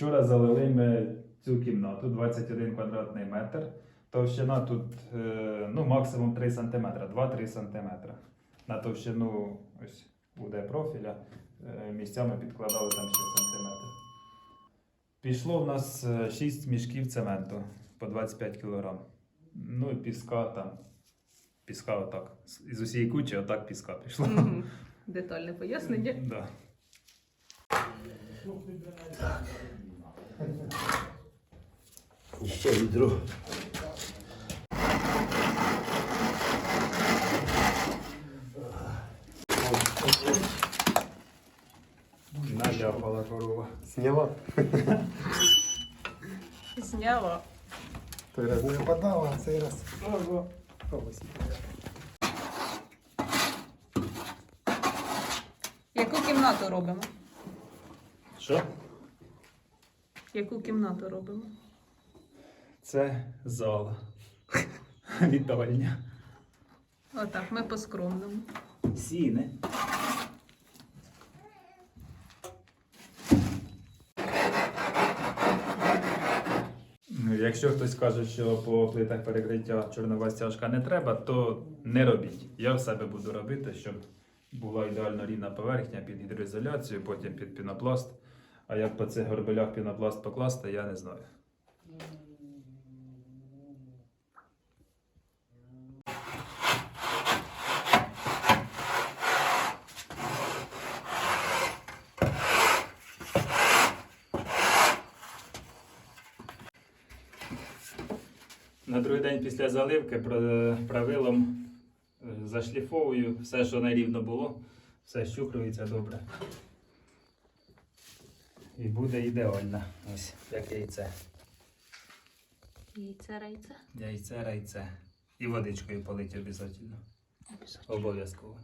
Вчора залили ми цю кімнату 21 квадратний метр. Товщина тут е, ну, максимум 3 см, 2-3 см. На товщину ось буде профіля. е, Місцями підкладали там ще сантиметр. Пішло в нас 6 мішків цементу по 25 кг. Ну і піска там. Піска отак. З- Із усієї кучі отак піска пішло. Мгм. Детальне пояснення. Да. І ще відро. Наляпала корова. Сняла. Зняла. Той раз не випадала, а цей раз. Ого. Ось. Яку кімнату робимо? Що? Яку кімнату робимо? Це зала. Вітальня. Отак, ми по скромному. Сіни. Ну, Якщо хтось каже, що по плитах перекриття чорнова стяжка не треба, то не робіть. Я в себе буду робити, щоб була ідеально рівна поверхня під гідроізоляцію, потім під пінопласт. А як по цих горбелях пінопласт покласти, я не знаю. На другий день після заливки правилом е, зашліфовую все, що нерівно було, все щукрується добре. І буде ідеально. Ось як яйце. Яйце райце. Яйце, райце. І водичкою полить обов'язково. Обов'язково.